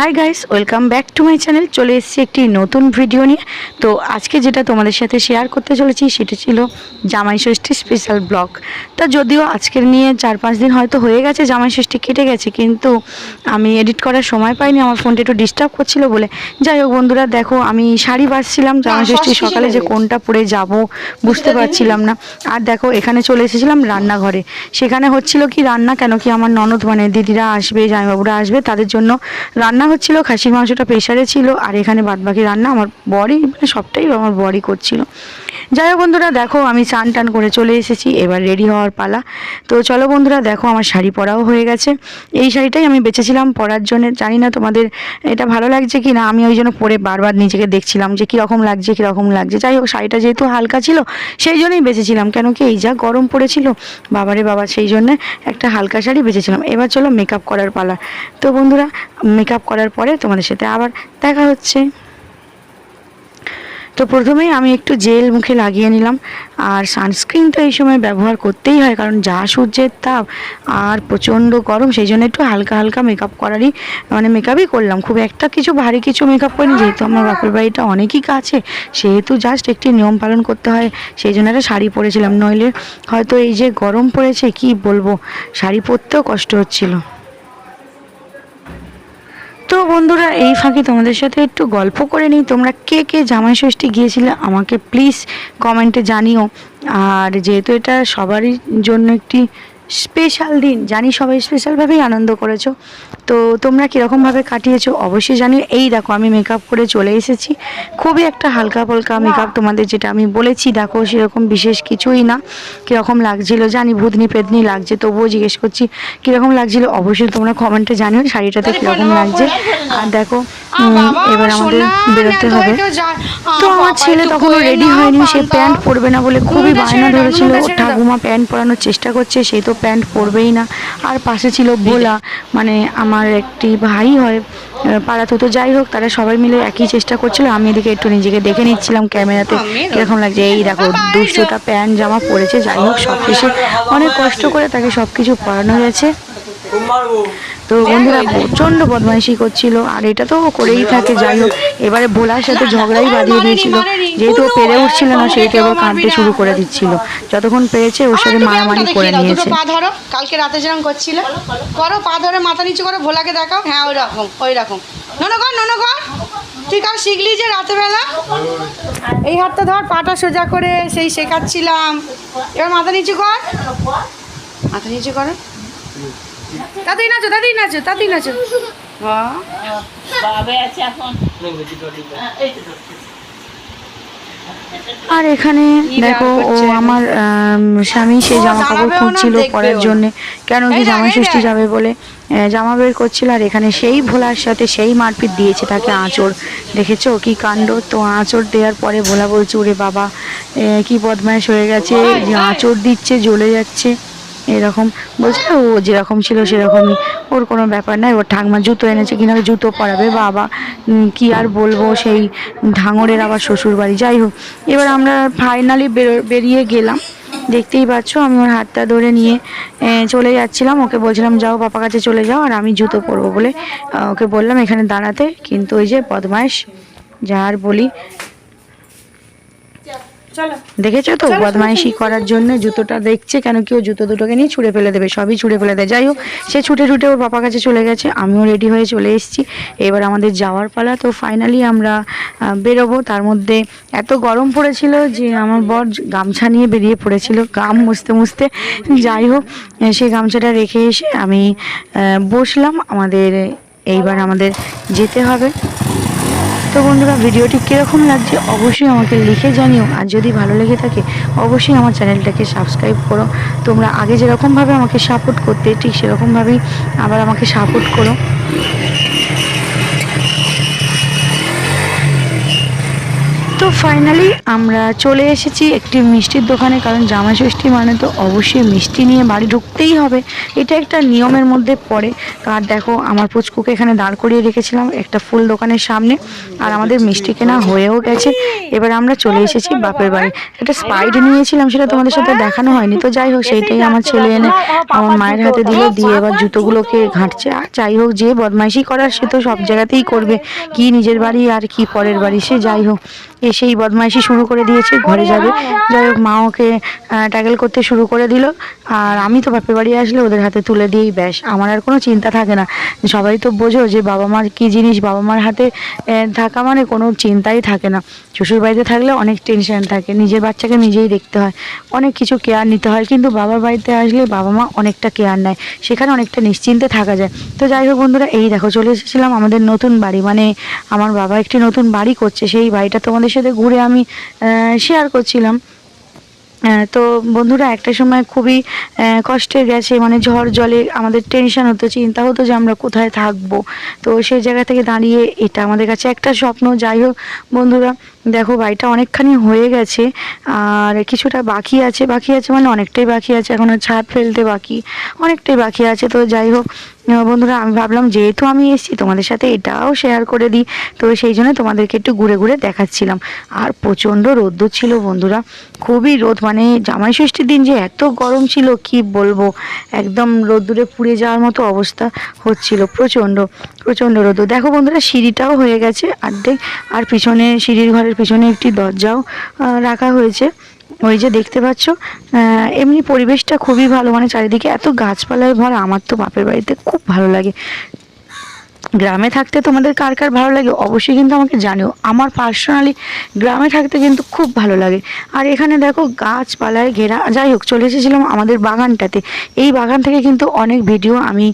Hi guys welcome back to my channel চলে এসেছি একটি নতুন ভিডিও নিয়ে। তো আজকে যেটা তোমাদের সাথে শেয়ার করতে চলেছি সেটা ছিল জামাই ষষ্ঠী স্পেশাল ব্লগ তা যদিও আজকের নিয়ে চার পাঁচ দিন হয়তো হয়ে গেছে জামাই ষষ্ঠী কেটে গেছে কিন্তু আমি এডিট করার সময় পাইনি। আমার ফোনটা একটু ডিস্টার্ব করছিল বলে। যাই হোক বন্ধুরা দেখো আমি শাড়ি বাঁচছিলাম জামাই ষষ্ঠী সকালে যে কোনটা পরে যাব বুঝতে পারছিলাম না। আর দেখো এখানে চলে এসেছিলাম রান্নাঘরে। সেখানে হচ্ছিল কি রান্না কেন কি আমার ননদ মানে দিদিরা আসবে জামাইবাবুরা আসবে তাদের জন্য রান্না হচ্ছিল, খাসির মাংসটা প্রেশারে ছিল, আর এখানে বাদবাকি রান্না আমার বরই মানে সবটাই আমার বরই করছিল। যাই হোক বন্ধুরা, দেখো আমি চান টান করে চলে এসেছি, এবার রেডি হওয়ার পালা। তো চলো বন্ধুরা, দেখো আমার শাড়ি পরাও হয়ে গেছে। এই শাড়িটাই আমি বেঁচেছিলাম পরার জন্য। জানি না তোমাদের এটা ভালো লাগছে কি না আমি ওই জন্য পরে বারবার নিজেকে দেখছিলাম যে কীরকম লাগছে কীরকম লাগছে। যাই হোক, শাড়িটা যেহেতু হালকা ছিল, সেই জন্যই বেঁচেছিলাম। কেন কি এই যা গরম পড়েছিল, বাবারে বাবা, সেই জন্য একটা হালকা শাড়ি বেঁচেছিলাম। এবার চলো মেকআপ করার পালা। তো বন্ধুরা মেকআপ করার পরে তোমাদের সাথে আবার দেখা হচ্ছে। তো প্রথমেই আমি একটু জেল মুখে লাগিয়ে নিলাম। আর সানস্ক্রিন তো এই সময় ব্যবহার করতেই হয়, কারণ যা সূর্যের তাপ আর প্রচণ্ড গরম, সেই জন্য একটু হালকা হালকা মেকআপ করারই মানে মেকআপই করলাম। খুব একটা কিছু ভারী কিছু মেকআপ করিনি, যেহেতু আমার বাপের বাড়িটা অনেকই কাছে, সেহেতু জাস্ট একটি নিয়ম পালন করতে হয়, সেই জন্য একটা শাড়ি পরেছিলাম। নইলে হয়তো এই যে গরম পড়েছে, কি বলব? শাড়ি পরতেও কষ্ট হচ্ছিল। তো বন্ধুরা, এই ফাঁকে তোমাদের সাথে একটু গল্প করে নিই। তোমরা কে কে জামাই ষষ্ঠী গিয়েছিলে, আমাকে প্লিজ কমেন্টে জানিও। আর যেহেতু এটা সবারই জন্য একটি স্পেশাল দিন। জানি সবাই স্পেশালভাবেই আনন্দ করেছ। তো তোমরা কীরকমভাবে কাটিয়েছো অবশ্যই জানি এই দেখো আমি মেকআপ করে চলে এসেছি। খুবই একটা হালকা পালকা মেকআপ তোমাদের যেটা আমি বলেছি দেখো সেরকম বিশেষ কিছুই না। কীরকম লাগছিল জানি ভূতনি পেতনি লাগছে তবুও জিজ্ঞেস করছি কীরকম লাগছিল অবশ্যই তোমরা কমেন্টে জানিও শাড়িটাতে কীরকম লাগছে। আর দেখো এবার আমাদের বেরোতে হবে। তো আমার ছেলে তখনও রেডি হয়নি সে প্যান্ট পরবে না বলে খুবই বায়না ধরেছিল। ঠাকুমা প্যান্ট পরানোর চেষ্টা করছে সে তো প্যান্ট পরবেই না। আর পাশে ছিল ভোলা। মানে আমার একটি ভাই হয় পাড়া পাড়াতে। তো যাই হোক, তারা সবাই মিলে একই চেষ্টা করছিল। আমি এদিকে একটু নিজেকে দেখে নিচ্ছিলাম ক্যামেরাতে। এরকম লাগছে? এই দেখো দুশোটা প্যান্ট, জামা পরেছে। যাই হোক, সব কিছু অনেক কষ্ট করে তাকে সব কিছু পড়ানো গেছে তো বন্ধুরা প্রচণ্ড বদমাইশি করছিল আর এটা তো করেই থাকে যাই হোক। এবারে ভোলার সাথে ঝগড়াই বাঁধিয়ে দিয়েছিল যেহেতু ও পেরে উঠছিল না সেহেতু এবার কাঁদতে শুরু করে দিচ্ছিল। যতক্ষণ পেরেছে ওর সাথে মারামারি করে নিয়েছে। পা ধরো কালকে রাতে যেরকম করছিলে। করো পা ধরে মাথা নিচু করো ভোলাকে দেখাও। হ্যাঁ ওই রকম ওই রকম ননো কর ননো কর। তুই কাল শিখলি যে রাতেবেলা? এই হাতটা ধর পাটা সোজা করে সেই শেখাচ্ছিলাম। এবার মাথা নিচু কর। মাথা নিচু করো। তাতেই নাচো তাতেই নাচো তাতেই নাচো। হ্যাঁ। আর এখানে দেখো ও আমার স্বামী সে জামা কাপড় খুঁজছিল পরার জন্য। কেন কি জামাই ষষ্ঠী যাবে বলে জামা বের করছিল আর এখানে সেই ভোলার সাথে সেই মারপিট দিয়েছে তাকে আঁচড়। দেখেছ কি কাণ্ড? তো আঁচড় দেওয়ার পরে ভোলা বলছে ওরে বাবা কি বদমাইশ হয়ে গেছে? যে আঁচড় দিচ্ছে জ্বলে যাচ্ছে। এরকম। বলছে, ও যেরকম ছিল সেরকমই। ওর কোনো ব্যাপার নাই, ওর ঠাকমা জুতো এনেছে কিনা জুতো পরাবে, বাবা। কি আর বলব, সেই ধাঙরের আবার শ্বশুর বাড়ি যাই হোক, এবার আমরা ফাইনালি বেরিয়ে গেলাম। দেখতেই পাচ্ছ, আমি ওর হাতটা ধরে নিয়ে চলে যাচ্ছিলাম। ওকে বলছিলাম, যাও পাপা কাছে চলে যাও, আর আমি জুতো পরবো বলে ওকে বললাম এখানে দাঁড়াতে। কিন্তু ওই যে বদমাইশ যার বলি দেখেছ তো? বদমাইশি করার জন্য জুতোটা দেখছে কেন? কেউ জুতো দুটোকে নিয়ে ছুঁড়ে ফেলে দেবে সবই ছুঁড়ে ফেলে দেয়। যাই হোক সে ছুটে ছুটে ওর বাবার কাছে চলে গেছে। আমিও রেডি হয়ে চলে এসেছি। এবার আমাদের যাওয়ার পালা। তো ফাইনালি আমরা বেরোবো। তার মধ্যে এত গরম পড়েছিল যে আমার বর গামছা নিয়ে বেরিয়ে পড়েছিল। গাম মুছতে মুছতে। যাই হোক সেই গামছাটা রেখে এসে আমি বসলাম। আমাদের এইবার আমাদের যেতে হবে। তো বন্ধুরা, ভিডিওটি কীরকম লাগছে অবশ্যই আমাকে লিখে জানিও। আর যদি ভালো লেগে থাকে, অবশ্যই আমার চ্যানেলটাকে সাবস্ক্রাইব করো। তোমরা আগে যেরকমভাবে আমাকে সাপোর্ট করতে, ঠিক সেরকমভাবেই আবার আমাকে সাপোর্ট করো তো তো ফাইনালি আমরা চলে এসেছি একটি মিষ্টির দোকানে, কারণ জামাই ষষ্ঠী মানে তো অবশ্যই মিষ্টি নিয়ে বাড়ি ঢুকতেই হবে। এটা একটা নিয়মের মধ্যে পড়ে। আর দেখো, আমার পুচকুকে এখানে দাঁড় করিয়ে রেখেছিলাম একটা ফুল দোকানের সামনে, আর আমাদের মিষ্টি কেনা হয়েও গেছে। এবার আমরা চলে এসেছি বাপের বাড়ি। একটা স্পাইড নিয়েছিলাম, সেটা তোমাদের সাথে দেখানো হয়নি। তো যাই হোক, সেইটাই আমার ছেলে এনে আমার মায়ের হাতে দিল, দিয়ে এবার জুতোগুলোকে ঘাঁটছে। আর যাই হোক, যে বদমাইশি করার সে তো সব জায়গাতেই করবে। কি নিজের বাড়ি আর কি পরের বাড়ি সে, যাই হোক। এসেই বদমাইশি শুরু করে দিয়েছে ঘরে যাবে। যাই হোক মা ওকে ট্যাকেল করতে শুরু করে দিল। আর আমি তো বাপের বাড়ি আসলে ওদের হাতে তুলে দিয়েই ব্যাস। আমার আর কোনো চিন্তা থাকে না। সবাই তো বোঝো যে বাবা মার কী জিনিস বাবা মার হাতে থাকা মানে কোনো চিন্তাই থাকে না। শ্বশুর বাড়িতে থাকলে অনেক টেনশন থাকে। নিজের বাচ্চাকে নিজেই দেখতে হয়। অনেক কিছু কেয়ার নিতে হয়। কিন্তু বাবার বাড়িতে আসলে বাবা মা অনেকটা কেয়ার নেয়। সেখানে অনেকটা নিশ্চিন্তে থাকা যায়। তো যাই হোক বন্ধুরা এই দেখো চলে এসেছিলাম আমাদের নতুন বাড়ি। মানে আমার বাবা একটি নতুন বাড়ি করছে। সেই বাড়িটা তোমাদের সাথে ঘুরে আমি শেয়ার করছিলাম। তো বন্ধুরা, একটা সময় খুবই কষ্টে গেছে মানে ঝড় জলে আমাদের টেনশন হতো, চিন্তা হতো যে আমরা কোথায় থাকব। তো সেই জায়গা থেকে দাঁড়িয়ে এটা আমাদের কাছে একটা স্বপ্ন। যাই হোক, বন্ধুরা, দেখো বাড়িটা অনেকখানি হয়ে গেছে, আর কিছুটা বাকি আছে। বাকি আছে মানে অনেকটাই বাকি আছে, এখনও ছাদ ফেলতে বাকি, অনেকটাই বাকি আছে। তো যাই হোক বন্ধুরা, আমি ভাবলাম যেহেতু আমি এসেছি, তোমাদের সাথে এটাও শেয়ার করে দিই। তো সেই জন্য তোমাদেরকে একটু ঘুরে ঘুরে দেখাচ্ছিলাম। আর প্রচণ্ড রোদ্দুর ছিল, বন্ধুরা। খুবই রোদ মানে জামাই ষষ্ঠীর দিন যে এত গরম ছিল, কি বলব? একদম রোদ্দুরে পুড়ে যাওয়ার মতো অবস্থা হচ্ছিল, প্রচণ্ড প্রচণ্ড রোদ দেখো বন্ধুরা, সিঁড়িটাও হয়ে গেছে, অর্ধেক। আর পিছনে, সিঁড়ির ঘরের পিছনে একটি দরজাও রাখা হয়েছে। ওই যে দেখতে পাচ্ছ এমনি পরিবেশটা খুবই ভালো। মানে চারিদিকে এত গাছপালায় ভরা, আমার তো বাপের বাড়িতে খুব ভালো লাগে। গ্রামে থাকতে তোমাদের কার কার ভালো লাগে অবশ্যই কিন্তু আমাকে জানিও। আমার পার্সোনালি গ্রামে থাকতে কিন্তু খুব ভালো লাগে। আর এখানে দেখো গাছপালায় ঘেরা, যাই হোক চলে এসেছিলাম আমাদের বাগানটাতে। এই বাগান থেকে কিন্তু অনেক ভিডিও আমি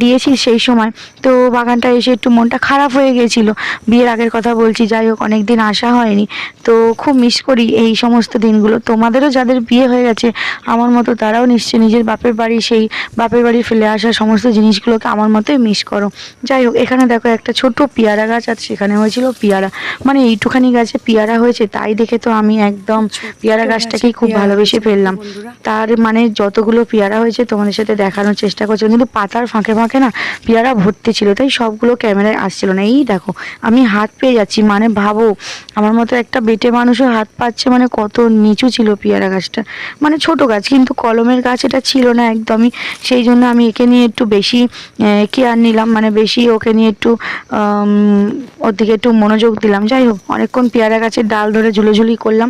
দিয়েছি সেই সময়। তো বাগানটা এসে একটু মনটা খারাপ হয়ে গিয়েছিল। বিয়ের আগের কথা বলছি, যাই হোক অনেক দিন আসা হয়নি। তো খুব মিস করি এই সমস্ত দিনগুলো। তোমাদেরও যাদের বিয়ে হয়ে গেছে, আমার মতো তারাও নিশ্চয়ই নিজের বাপের বাড়ি, সেই বাপের বাড়ি ফেলে আসা সমস্ত জিনিসগুলোকে আমার মতোই মিস করো। যাই হোক এখানে দেখো একটা ছোট্ট পেয়ারা গাছ আছে সেখানে হয়েছিল পেয়ারা। মানে এইটুখানি গাছে পেয়ারা হয়েছে তাই দেখে তো আমি একদম পেয়ারা গাছটাকেই খুব ভালোবেসে ফেললাম। তার মানে যতগুলো পেয়ারা হয়েছে তোমাদের সাথে দেখানোর চেষ্টা করছিলাম কিন্তু পাতার ফাঁকে ফাঁকে না পেয়ারা ভর্তি ছিল তাই সবগুলো ক্যামেরায় আসছিল না। এই দেখো আমি হাত পেয়ে যাচ্ছি মানে ভাবো আমার মতো একটা বেটে মানুষও হাত পাচ্ছে মানে কত নিচু ছিল পেয়ারা গাছটা। মানে ছোট গাছ কিন্তু কলমের গাছ এটা ছিল না একদমই। সেই জন্য আমি একে নিয়ে একটু বেশি কেয়ার নিলাম মানে বেশি ওকে নিয়ে একটু ওর দিকে একটু মনোযোগ দিলাম। যাই হোক, অনেকক্ষণ পেয়ারা গাছের ডাল ধরে ঝুলোঝুলি করলাম।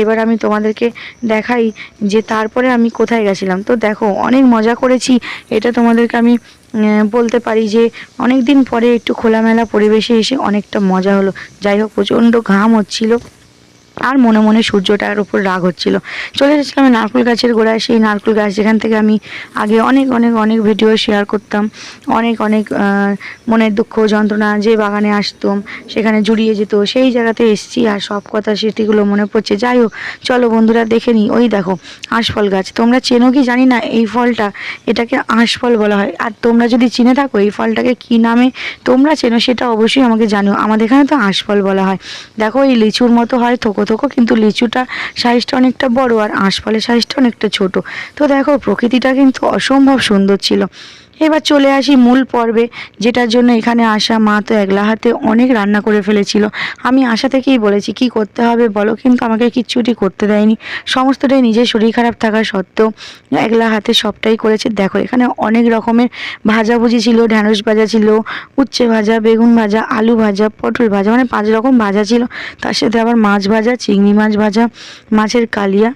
এবার আমি তোমাদেরকে দেখাই যে তারপরে আমি কোথায় গেছিলাম। তো দেখো, অনেক মজা করেছি। এটা তোমাদেরকে আমি বলতে পারি যে অনেক দিন পরে একটু খোলামেলা পরিবেশে এসে অনেকটা মজা হলো। যাই হোক, প্রচণ্ড ঘাম হচ্ছিল। আর মনে মনে সূর্যটার উপর রাগ হচ্ছিল। চলে এসেছিলাম নারকেল গাছের গোড়ায়। সেই নারকেল গাছ যেখান থেকে আমি আগে অনেক অনেক অনেক ভিডিও শেয়ার করতাম। অনেক অনেক মনের দুঃখ, যন্ত্রণা যে বাগানে আসতাম, সেখানে জুড়িয়ে যেত। সেই জায়গাতে এসেছি আর সব কথা, স্মৃতিগুলো মনে পড়ছে। যাই হোক, চলো বন্ধুরা দেখে নিই। ওই দেখো, আঁশফল গাছ। তোমরা চেনো কি জানি না এই ফলটা? এটাকে আঁশফল বলা হয়। আর তোমরা যদি চিনে থাকো এই ফলটাকে কি নামে তোমরা চেনো, সেটা অবশ্যই আমাকে জানিও। আমাদের এখানে তো আঁশফল বলা হয়। দেখো, এই লিচুর মতো হয়, থোকো থোকো কিন্তু লিচুটা সাইজটা অনেকটা বড় আর আঁশফলের সাইজটা অনেকটা ছোট। তো দেখো, প্রকৃতিটা কিন্তু অসম্ভব সুন্দর ছিল। এবার চলে আসি মূল পর্বে, যেটার জন্য এখানে আসা মা তো একলা হাতে অনেক রান্না করে ফেলেছিল। আমি আশা থেকেই বলেছি, কি করতে হবে বলো? কিন্তু আমাকে কিচ্ছুটি করতে দেয়নি। সমস্তটাই নিজের শরীর খারাপ থাকা সত্ত্বেও একলা হাতে সবটাই করেছে। দেখো, এখানে অনেক রকমের ভাজাভুজি ছিল, ঢ্যাঁড়স ভাজা ছিল, উচ্ছে ভাজা, বেগুন ভাজা, আলু ভাজা, পটল ভাজা মানে পাঁচ রকম ভাজা ছিল। তার সাথে আবার মাছ ভাজা, চিংড়ি মাছ ভাজা, মাছের কালিয়া।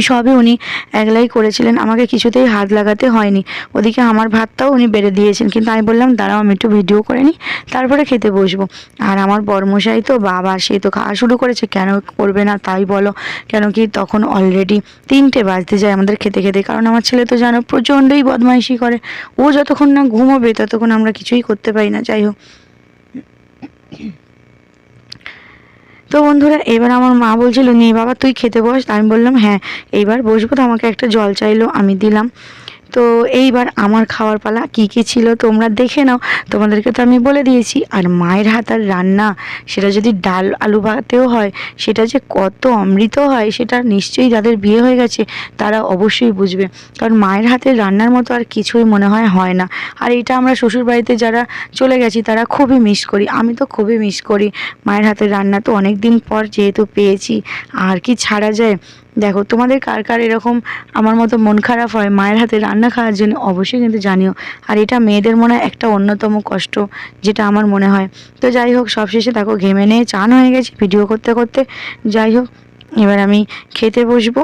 সবই উনি একলাই করেছিলেন। আমাকে কিছুতেই হাত লাগাতে হয়নি। ওদিকে আমার ভাতটাও উনি বেড়ে দিয়েছেন। কিন্তু আমি বললাম, দাঁড়াও, আমি একটু ভিডিও করে নিই, তারপরে খেতে বসবো। আর আমার বর্মশাই তো বাবা, সে তো খাওয়া শুরু করেছে। কেন করবে না তাই বলো। কেন কি তখন অলরেডি তিনটে বাজতে যায় আমাদের খেতে খেতে। কারণ আমার ছেলে তো জানো, প্রচণ্ডই বদমাইশি করে। ও যতক্ষণ না ঘুমোবে, ততক্ষণ আমরা কিছুই করতে পারি না। যাই হোক। তো বন্ধুরা, এবার আমার মা বলছিল, নে বাবা, তুই খেতে বস। আমি বললাম হ্যাঁ। এইবার বসবো, তো আমাকে একটা জল চাইলো, আমি দিলাম। তো এইবার আমার খাওয়ার পালা কী কী ছিল তোমরা দেখে নাও। তোমাদেরকে তো আমি বলে দিয়েছি, আর মায়ের হাতার রান্না, সেটা যদি ডাল আলু ভাতেও হয়, সেটা যে কত অমৃত হয়, সেটা নিশ্চয়ই যাদের বিয়ে হয়ে গেছে, তারা অবশ্যই বুঝবে। কারণ মায়ের হাতের রান্নার মতো আর কিছুই মনে হয় হয় না। আর এটা আমরা শ্বশুরবাড়িতে যারা চলে গেছি, তারা খুবই মিস করি। আমি তো খুবই মিস করি। মায়ের হাতের রান্না তো অনেক দিন পর যেহেতু পেয়েছি, আর কি ছাড়া যায়? দেখো, তোমাদের কার কার এরকম আমার মতো মন খারাপ হয়, মায়ের হাতে রান্না খাওয়ার জন্য অবশ্যই কিন্তু জানিও। আর এটা মেয়েদের মনে একটা অন্যতম কষ্ট, যেটা আমার মনে হয়। তো যাই হোক, সবশেষে দেখো, ঘেমে নিয়ে চান হয়ে গেছে ভিডিও করতে করতে। যাই হোক, এবার আমি খেতে বসবো।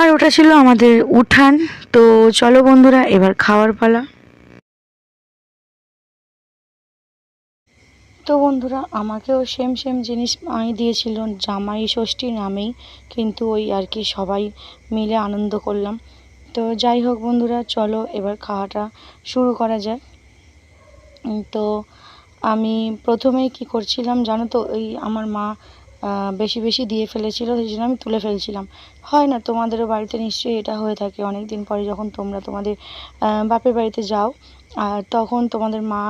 আর ওটা ছিল আমাদের উঠান। তো চলো বন্ধুরা, এবার খাওয়ার পালা। তো বন্ধুরা, আমাকেও সেম সেম জিনিস আমি দিয়েছিল, জামাই ষষ্ঠী নামেই, কিন্তু ওই আর কি সবাই মিলে আনন্দ করলাম। তো যাই হোক বন্ধুরা, চলো এবার খাওয়াটা শুরু করা যায় তো আমি প্রথমেই কি করছিলাম জানো তো, ওই আমার মা বেশি বেশি দিয়ে ফেলেছিল, সেই জন্য আমি তুলে ফেলছিলাম। হয় না, তোমাদেরও বাড়িতে নিশ্চয়ই এটা হয়ে থাকে। অনেক দিন পরে যখন তোমরা তোমাদের বাপের বাড়িতে যাও আর তখন তোমাদের মা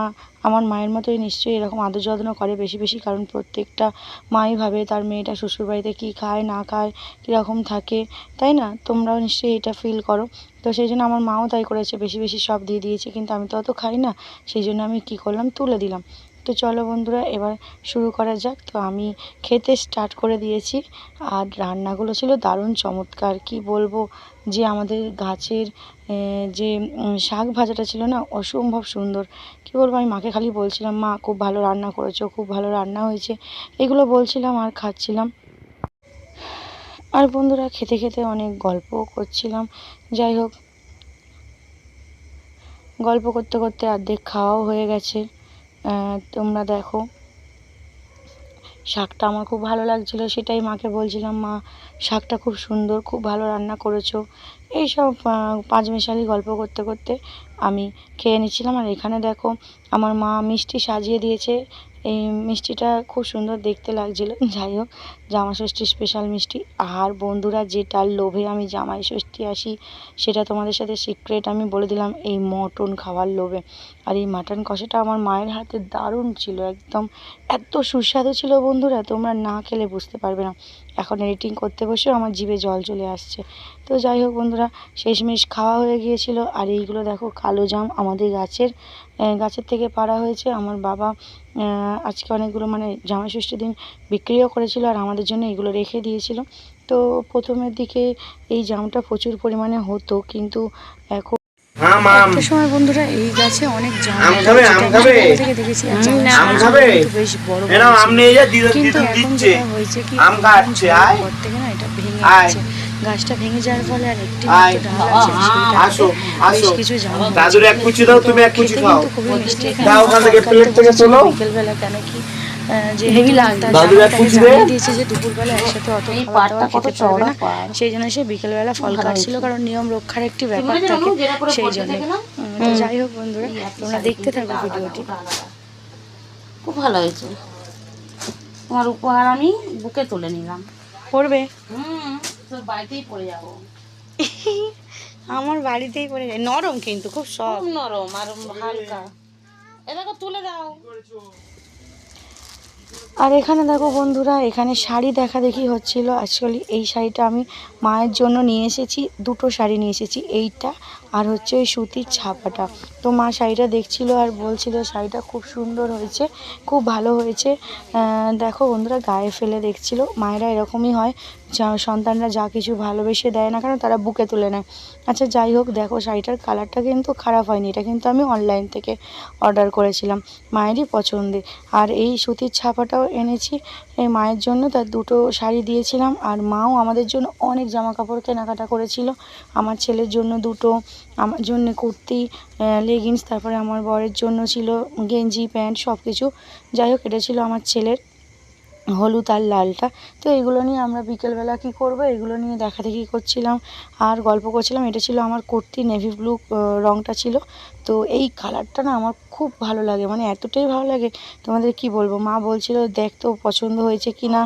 আমার মায়ের মতোই নিশ্চয়ই এরকম আদর যত্ন করে বেশি বেশি, কারণ প্রত্যেকটা মাই ভাবে তার মেয়েটা শ্বশুরবাড়িতে কী খায়, না খায়, কীরকম থাকে, তাই না? তোমরাও নিশ্চয়ই এটা ফিল করো। তো সেই জন্য আমার মাও তাই করেছে, বেশি বেশি সব দিয়ে দিয়েছে, কিন্তু আমি তো অত খাই না। সেই জন্য আমি কী করলাম? তুলে দিলাম। তো চলো বন্ধুরা, এবার শুরু করা যাক। তো আমি খেতে স্টার্ট করে দিয়েছি। আর রান্নাগুলো ছিল দারুণ চমৎকার। কি বলব? যে আমাদের গাছের যে শাক ভাজাটা ছিল না, অসম্ভব সুন্দর। কি বলব? আমি মাকে খালি বলছিলাম, মা, খুব ভালো রান্না করেছ, খুব ভালো রান্না হয়েছে। এগুলো বলছিলাম আর খাচ্ছিলাম। আর বন্ধুরা, খেতে খেতে অনেক গল্পও করছিলাম। যাই হোক, গল্প করতে করতে অর্ধেক খাওয়াও হয়ে গেছে। তোমরা দেখো। শাকটা আমার খুব ভালো লাগছিল, সেটাই মাকে বলছিলাম, মা, শাকটা খুব সুন্দর, খুব ভালো রান্না করেছ। এইসব পাঁচমেশালি গল্প করতে করতে আমি খেয়ে নিচ্ছিলাম। আর এখানে দেখো, আমার মা মিষ্টি সাজিয়ে দিয়েছে এই মিষ্টিটা খুব সুন্দর দেখতে লাগছিল। যাই হোক জামা ষষ্ঠী স্পেশাল মিষ্টি। আর বন্ধুরা যেটার লোভে আমি জামাই ষষ্ঠী আসি, সেটা তোমাদের সাথে সিক্রেট আমি বলে দিলাম, এই মটন খাওয়ার লোভে। আর এই মাটন কষাটা আমার মায়ের হাতে দারুণ ছিল, একদম এত সুস্বাদু ছিল বন্ধুরা, তোমরা না খেলে বুঝতে পারবে না। এখন এডিটিং করতে বসেও আমার জিভে জল চলে আসছে। তো যাই হোক বন্ধুরা, শেষমেশ খাওয়া হয়ে গিয়েছিল। আর এইগুলো দেখো, কালো জাম আমাদের গাছের গাছের থেকে পাড়া হয়েছে। আমার বাবা আজকে অনেকগুলো মানে জামাই ষষ্ঠীর দিন বিক্রিও করেছিল আর আমাদের জন্য এগুলো রেখে দিয়েছিল। তো প্রথমের দিকে এই জামটা প্রচুর পরিমাণে হতো কিন্তু এখন আম আম একটা সময় বন্ধুরা এই গাছে অনেক জাম থেকে দেখেছি? কিন্তু বেশ বড় কিন্তু এখন যেটা হয়েছে কি থেকে না এটা ভেঙে যাচ্ছে গাছটা ভেঙে যাওয়ার ফলে আর একটি আয়। ডাল আছে আসো, বেশ আসো। কিছু জাম দাদুর এক কুচি দাও তুমি এক কুচি খাও। খুবই মিষ্টি দাও ওখান থেকে প্লেট থেকে তোলো। বিকেলবেলা কেন কি। জানিয়ে দিয়েছে যে দুপুরবেলা একসাথে অত এই খাবার দাবার খেতে পারবে না। সেই জন্য সে বিকেলবেলা ফল কাটছিল কারণ নিয়ম রক্ষার একটি ব্যাপার থাকে সেই জন্য। যাই হোক বন্ধুরা তোমরা দেখতে থাকো ভিডিওটি। খুব ভালো হয়েছে। তোমার উপহার আমি বুকে তুলে নিলাম। পড়বে? হুম। তোর বাড়িতেই পড়ে যাব। আমার বাড়িতেই পড়ে যায়। নরম কিন্তু খুব সব নরম আর হালকা। এটাকে তুলে দাও। আর এখানে দেখো বন্ধুরা এখানে শাড়ি দেখা দেখি হচ্ছিল। অ্যাকচুয়ালি এই শাড়িটা আমি মায়ের জন্য নিয়ে এসেছি দুটো শাড়ি নিয়ে এসেছি। এইটা আর হচ্ছে ওই সুতির ছাপাটা। তো মা শাড়িটা দেখছিল আর বলছিল, শাড়িটা খুব সুন্দর হয়েছে, খুব ভালো হয়েছে। দেখো বন্ধুরা, গায়ে ফেলে দেখছিল। মায়েরা এরকমই হয়। সন্তানরা যা কিছু ভালোবেসে দেয় না কেন, তারা বুকে তুলে নেয়। আচ্ছা যাই হোক, দেখো শাড়িটার কালারটা কিন্তু খারাপ হয়নি। এটা কিন্তু আমি অনলাইন থেকে অর্ডার করেছিলাম, মায়েরই পছন্দের। আর এই সুতির ছাপাটাও এনেছি, এই মায়ের জন্য তার দুটো শাড়ি দিয়েছিলাম। আর মাও আমাদের জন্য অনেক জামা কাপড় কেনাকাটা করেছিল। আমার ছেলের জন্য দুটো। আমার জন্য কুর্তি লেগিংস তারপরে আমার বরের জন্য ছিল গেঞ্জি, প্যান্ট সব কিছু যাই হোক, এটা ছিল আমার ছেলের হলুদ আর লালটা। তো এগুলো নিয়ে আমরা বিকেলবেলা কি করব? এগুলো নিয়ে দেখা দেখি করছিলাম আর গল্প করছিলাম। এটা ছিল আমার কুর্তি নেভি ব্লু রঙটা ছিল। তো এই কালারটা না আমার খুব ভালো লাগে মানে এতটাই ভালো লাগে। তোমাদের কি বলব? মা বলছিল, দেখ তো পছন্দ হয়েছে কি না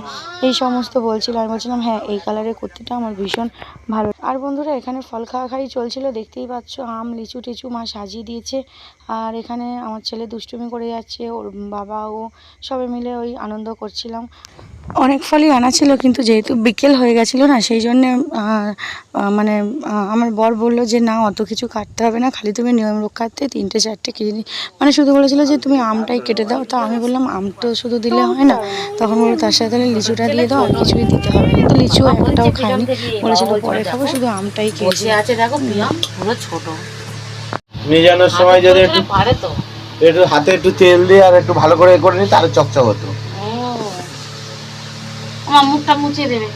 এই সমস্ত বলছিল। আমি বলছিলাম হ্যাঁ এই কালারের কুর্তিটা আমার ভীষণ ভালো আর বন্ধুরা, এখানে ফল খাওয়া খাই চলছিল। দেখতেই পাচ্ছ, আম, লিচু টিচু মা সাজিয়ে দিয়েছে। আর এখানে আমার ছেলে দুষ্টুমি করে যাচ্ছে, ওর বাবা ও সবাই মিলে ওই আনন্দ করছিলাম। অনেক ফলই আনা ছিল কিন্তু যেহেতু বিকেল হয়ে গেছিল না সেই জন্যে মানে আমার বর বলল যে না অত কিছু কাটতে হবে না খালি তুমি নিয়ম রক্ষার্থে তিনটে চারটে কেজি নি মানে শুধু বলেছিলো যে তুমি আমটাই কেটে দাও। তা আমি বললাম আম তো শুধু দিলে হয় না। তখন বলল তার সাথে তাহলে লিচুটা দিয়ে দাও আর কিছুই দিতে হবে না। তো লিচু একটাও খাইনি বলেছিল পরে খাব শুধু আমটাই খেয়েছি আছে দেখো পুরো ছোট। নিয়ে যাওয়ার সময় যদি একটু একটু হাতে একটু তেল দিয়ে আর একটু ভালো করে করে নিই তাহলে চকচক হতো। আমার মুখটা মুছে দেবে।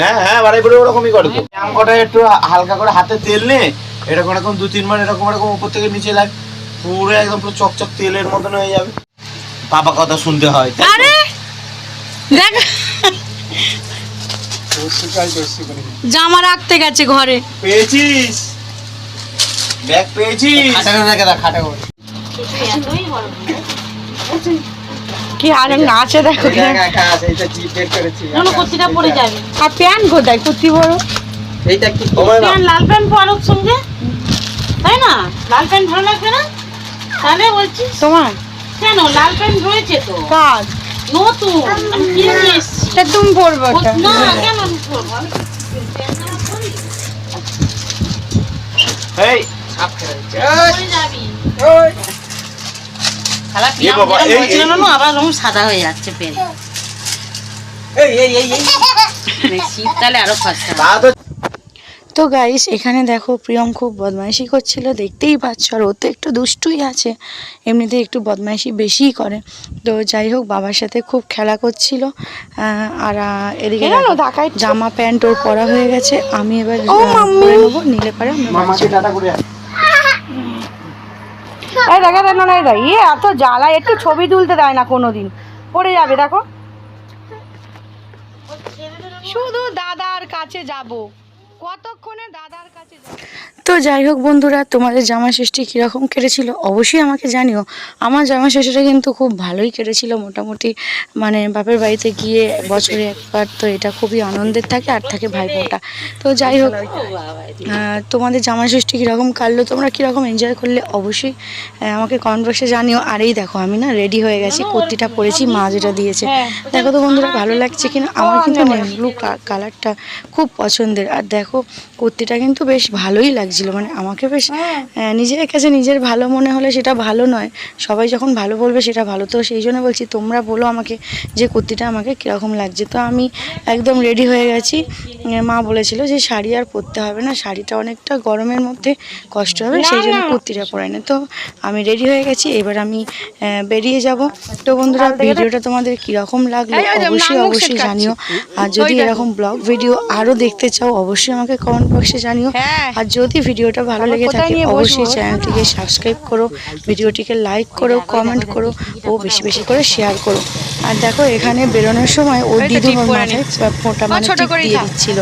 হ্যাঁ। হ্যাঁ বাড়ি করে ওরকমই করে তো। আম কটা একটু হালকা করে হাতে তেল নে এরকম এরকম দু তিনবার এরকম এরকম উপর থেকে নিচে লাগ পুরো একদম পুরো চকচক তেলের মতন হয়ে যাবে। বাবা কথা শুনতে হয় আরে! দেখ। জামা রাখতে গেছে ঘরে। পেয়েছিস? ব্যাগ পেয়েছিস? এতই বড় কি আর নাচে দেখো কোনো কুর্তিটা পরে যাবে। আর প্যান্ট কোথায়? কুর্তি বড় ওমায় না। প্যান্ট লাল প্যান্ট পরো সঙ্গে? তাই না? লাল প্যান্ট ভালো লাগবে না? তাহলে বলছি তোমার? কেন? লাল প্যান্ট রয়েছে তো। কাজ নতুন। আমি কিনে নিয়ে এসেছি। তা তুমি পরবে না কেন আমি পরবো? আমি প্যান্ট জামা পরি। যাবি। এ বাবা, এই- না, না, আবার রকম সাদা হয়ে যাচ্ছে পেন। শীতকালে আরও খসা তো তো গাইস এখানে দেখো প্রিয়ম খুব বদমাইশি করছিল দেখতেই পাচ্ছ আর ও তো একটু দুষ্টুই আছে এমনিতে একটু বদমাইশি বেশিই করে। তো যাই হোক বাবার সাথে খুব খেলা করছিল আর এদিকে জামা প্যান্ট ওর পরা হয়ে গেছে আমি এবার পরে নেব নিলে পারে আমরা এই দেখা, দেখো না দেখ ইয়ে এত জ্বালা, একটু ছবি তুলতে দেয় না কোনো দিন পড়ে যাবে, দেখো। শুধু দাদার কাছে যাব। কতক্ষণে দাদার তো যাই হোক বন্ধুরা তোমাদের জামা ষষ্ঠী কীরকম কেটেছিল অবশ্যই আমাকে জানিও। আমার জামা ষষ্ঠীটা কিন্তু খুব ভালোই কেটেছিল মোটামুটি। মানে বাপের বাড়িতে গিয়ে বছরে একবার তো এটা খুবই আনন্দের থাকে আর থাকে ভাইফোঁটা। তো যাই হোক তোমাদের জামা ষষ্ঠী কীরকম কাটলো তোমরা কীরকম এনজয় করলে অবশ্যই আমাকে কমেন্ট বক্সে জানিও। আর এই দেখো আমি না রেডি হয়ে গেছি কুর্তিটা পরেছি মা যেটা দিয়েছে। দেখো তো বন্ধুরা ভালো লাগছে কিনা? আমার কিন্তু ব্লু কালারটা খুব পছন্দের। আর দেখো কুর্তিটা কিন্তু বেশ ভালোই লাগছিল। মানে আমাকে বেশ নিজের কাছে নিজের ভালো মনে হলে সেটা ভালো নয়। সবাই যখন ভালো বলবে সেটা ভালো। তো সেই জন্য বলছি তোমরা বলো আমাকে যে কুর্তিটা আমাকে কীরকম লাগছে। তো আমি একদম রেডি হয়ে গেছি। মা বলেছিল যে শাড়ি আর পরতে হবে না। শাড়িটা অনেকটা গরমের মধ্যে কষ্ট হবে সেই জন্য কুর্তিটা পরে না। তো আমি রেডি হয়ে গেছি। এবার আমি বেরিয়ে যাব। তো বন্ধুরা ভিডিওটা তোমাদের কীরকম লাগল অবশ্যই অবশ্যই জানিও। আর যদি এরকম ব্লগ ভিডিও আরও দেখতে চাও অবশ্যই আমাকে কমেন্ট বক্সে জানিও। হ্যাঁ। আর যদি ভিডিওটা ভালো লেগে থাকে? অবশ্যই চ্যানেলটিকে সাবস্ক্রাইব করো ভিডিওটিকে লাইক করো কমেন্ট করো ও বেশি বেশি করে শেয়ার করো। আর দেখো এখানে বেরোনোর সময় ও ওই দিদু মাথায় ফোঁটা মানে টিপ দিয়ে। দিচ্ছিল।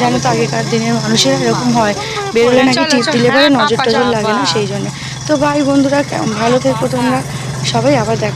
জানো তো আগেকার দিনের মানুষেরা এরকম হয় বেরোলে নাকি টিপ দিলে পরে হ্যাঁ, নজর টজর লাগে না সেই জন্য। তো ভাই বন্ধুরা কেমন? ভালো থেকো তোমরা। সবাই আবার দেখা